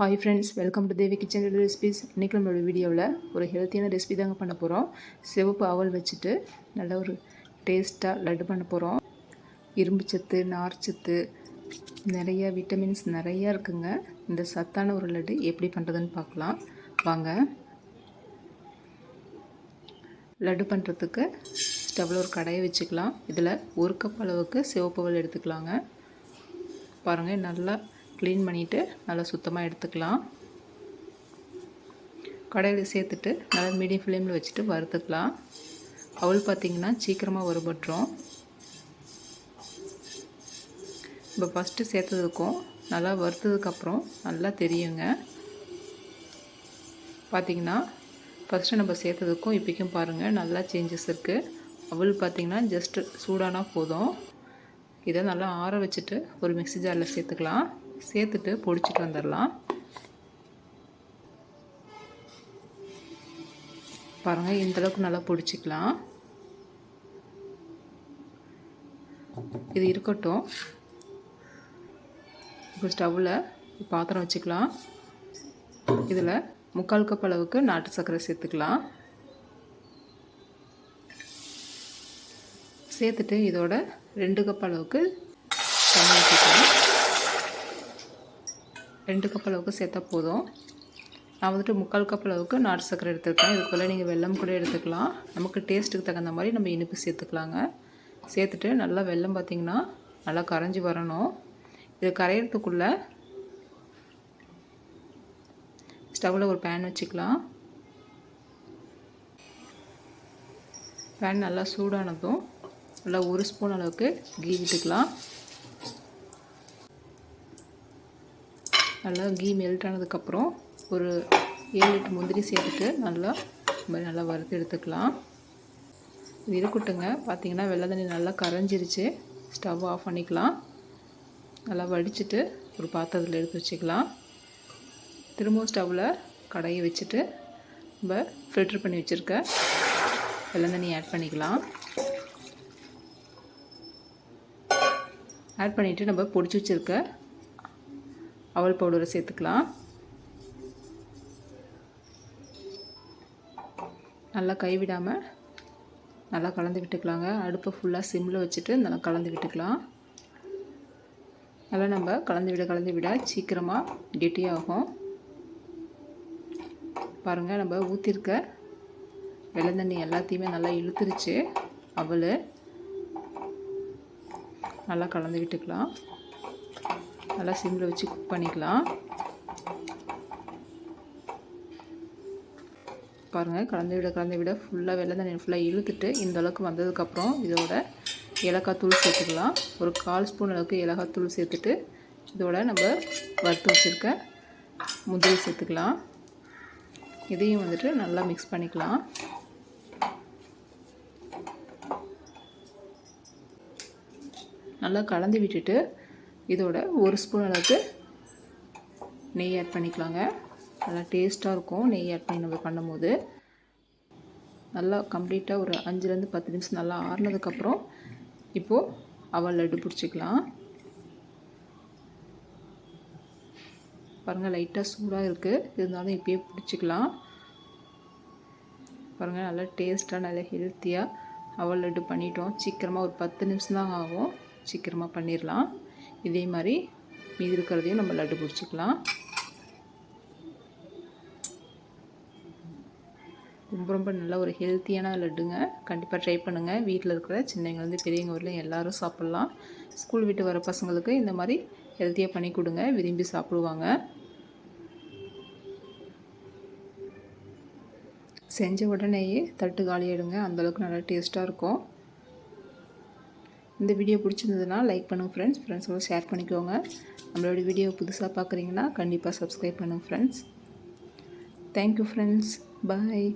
Hi friends welcome to Devi kitchen recipes இன்றைக்கி நம்மளோட வீடியோவில் ஒரு ஹெல்த்தியான ரெசிபி தாங்க பண்ண போகிறோம் சிவப்பு அவல் வச்சுட்டு நல்ல ஒரு டேஸ்ட்டாக லட்டு பண்ண போகிறோம் இரும்புச்சத்து நார்ச்சத்து நிறைய விட்டமின்ஸ் நிறையா இருக்குங்க. இந்த சத்தான ஒரு லட்டு எப்படி பண்ணுறதுன்னு பார்க்கலாம். வாங்க. லட்டு பண்ணுறதுக்கு ஸ்டவ்வில் ஒரு கடையை வச்சுக்கலாம். இதில் ஒரு கப் அளவுக்கு சிவப்பு அவல் எடுத்துக்கலாங்க. பாருங்கள் நல்லா க்ளீன் பண்ணிவிட்டு நல்லா சுத்தமாக எடுத்துக்கலாம். கடையில் சேர்த்துட்டு நல்லா மீடியம் ஃப்ளேமில் வச்சுட்டு வறுத்துக்கலாம். அவள் பார்த்திங்கன்னா சீக்கிரமாக வறுபட்டுரும். இப்போ ஃபஸ்ட்டு சேர்த்ததுக்கும் நல்லா வறுத்ததுக்கப்புறம் நல்லா தெரியுங்க. பார்த்திங்கன்னா ஃபஸ்ட்டு நம்ம சேர்த்ததுக்கும் இப்போக்கும் பாருங்கள் நல்லா சேஞ்சஸ் இருக்குது அவள் பார்த்திங்கன்னா ஜஸ்ட்டு சூடானா போதும். இதை நல்லா ஆற வச்சுட்டு ஒரு மிக்சி ஜாரில் சேர்த்துக்கலாம். சேர்த்துட்டு பொடிச்சிட்டு வந்துடலாம். பாருங்கள் இந்தளவுக்கு நல்லா பொடிச்சிக்கலாம். இது இருக்கட்டும். இப்போ ஸ்டவ்வில் பாத்திரம் வச்சுக்கலாம். இதில் முக்கால் கப் அளவுக்கு நாட்டு சர்க்கரை சேர்த்துக்கலாம். சேர்த்துட்டு இதோட ரெண்டு கப் அளவுக்கு தண்ணி ஊற்றிக்கலாம் ரெண்டு கப் அளவுக்கு சேர்த்தா போதும். நான் வந்துட்டு முக்கால் கப் அளவுக்கு நாட்டு சர்க்கரை எடுத்துருக்கேன். இதுக்குள்ளே நீங்கள் வெல்லம் கூட எடுத்துக்கலாம். நமக்கு டேஸ்ட்டுக்கு தகுந்த மாதிரி நம்ம இனிப்பு சேர்த்துக்கலாங்க. சேர்த்துட்டு நல்லா வெல்லம் பார்த்திங்கன்னா நல்லா கரைஞ்சி வரணும். இது கரையிறதுக்குள்ளே ஸ்டவ்வில் ஒரு பேன் வச்சுக்கலாம். பேன் நல்லா சூடானதும் நல்லா ஒரு ஸ்பூன் அளவுக்கு கீ விட்டுக்கலாம். நல்லா கீ மெல்ட் ஆனதுக்கப்புறம் ஒரு ஏழு எட்டு முந்திரி சேர்த்துட்டு நல்லா மாதிரி நல்லா வறுத்து எடுத்துக்கலாம். இது இருக்கட்டுங்க பார்த்தீங்கன்னா வெள்ளை தண்ணி நல்லா கரைஞ்சிருச்சு. ஸ்டவ் ஆஃப் பண்ணிக்கலாம். நல்லா வடிச்சுட்டு ஒரு பாத்திரத்தில் எடுத்து வச்சுக்கலாம். திரும்பவும் ஸ்டவ்வில் கடையை வச்சுட்டு நம்ம ஃபில்ட்ரு பண்ணி வச்சுருக்க வெள்ளை தண்ணி ஆட் பண்ணிக்கலாம். ஆட் பண்ணிவிட்டு நம்ம பொடிச்சு வச்சுருக்க அவல் பவுடரை சேர்த்துக்கலாம். நல்லா கைவிடாமல் நல்லா கலந்து விட்டுக்கலாங்க. அடுப்பை ஃபுல்லாக சிம்மில் வச்சுட்டு நல்லா கலந்து விட்டுக்கலாம். நல்லா நம்ம கலந்து விட கலந்து விட சீக்கிரமாக கெட்டியாகும் பாருங்கள் நம்ம ஊற்றிருக்க வெள்ளை தண்ணி எல்லாத்தையுமே நல்லா இழுத்துருச்சு. அவள் நல்லா கலந்து விட்டுக்கலாம். நல்லா சிம்மில் வச்சு குக் பண்ணிக்கலாம். பாருங்கள் கலந்து விட கலந்து விட ஃபுல்லாக வெள்ளை தண்ணி ஃபுல்லாக இழுத்துட்டு இந்த அளவுக்கு வந்ததுக்கப்புறம் இதோட ஏலக்காய் தூள் சேர்த்துக்கலாம். ஒரு கால் ஸ்பூன் அளவுக்கு ஏலக்காய் தூள் சேர்த்துட்டு இதோட நம்ம வறுத்து வச்சுருக்க முந்திரி சேர்த்துக்கலாம். இதையும் வந்துட்டு நல்லா மிக்ஸ் பண்ணிக்கலாம். நல்லா கலந்து விட்டுட்டு இதோட ஒரு ஸ்பூன் அளவுக்கு நெய் ஆட் பண்ணிக்கலாங்க. நல்லா டேஸ்ட்டாக இருக்கும். நெய் ஆட் பண்ணி நம்ம பண்ணும்போது. நல்லா கம்ப்ளீட்டாக ஒரு அஞ்சுலேருந்து பத்து நிமிஷம் நல்லா ஆறுனதுக்கப்புறம் இப்போது அவள் லட்டு பிடிச்சிக்கலாம். பாருங்கள் லைட்டாக சூடாக இருக்குது இருந்தாலும் இப்போயே பிடிச்சிக்கலாம். பாருங்கள் நல்லா டேஸ்ட்டாக நல்லா ஹெல்த்தியாக அவள் லட்டு பண்ணிட்டோம். சீக்கிரமாக ஒரு பத்து நிமிஷம் தான் ஆகும். சீக்கிரமாக பண்ணிடலாம் இதே மாதிரி மீதி இருக்கிறதையும் நம்ம லட்டு பிடிச்சிக்கலாம். ரொம்ப ரொம்ப நல்ல ஒரு ஹெல்த்தியான லட்டுங்க. கண்டிப்பாக ட்ரை பண்ணுங்கள் வீட்டில் இருக்கிற சின்னங்கள்லேருந்து பெரியவங்க வரலையும் எல்லோரும் சாப்பிட்லாம். ஸ்கூல் விட்டு வர பசங்களுக்கு இந்த மாதிரி ஹெல்த்தியாக பண்ணி கொடுங்க. விரும்பி சாப்பிடுவாங்க. செஞ்ச உடனேயே தட்டு காலியாகிடுங்க அந்தளவுக்கு நல்லா டேஸ்ட்டாக இருக்கும். இந்த வீடியோ பிடிச்சிருந்ததுன்னா லைக் பண்ணுங்கள் ஃப்ரெண்ட்ஸ் ஃப்ரெண்ட்ஸோட ஷேர் பண்ணிக்கோங்க. நம்மளோட வீடியோ புதுசாக பார்க்குறீங்கன்னா கண்டிப்பாக சப்ஸ்கிரைப் பண்ணுங்கள் ஃப்ரெண்ட்ஸ் தேங்க்யூ ஃப்ரெண்ட்ஸ் பாய்